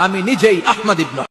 আমি নিজেই আহমদ ইবনে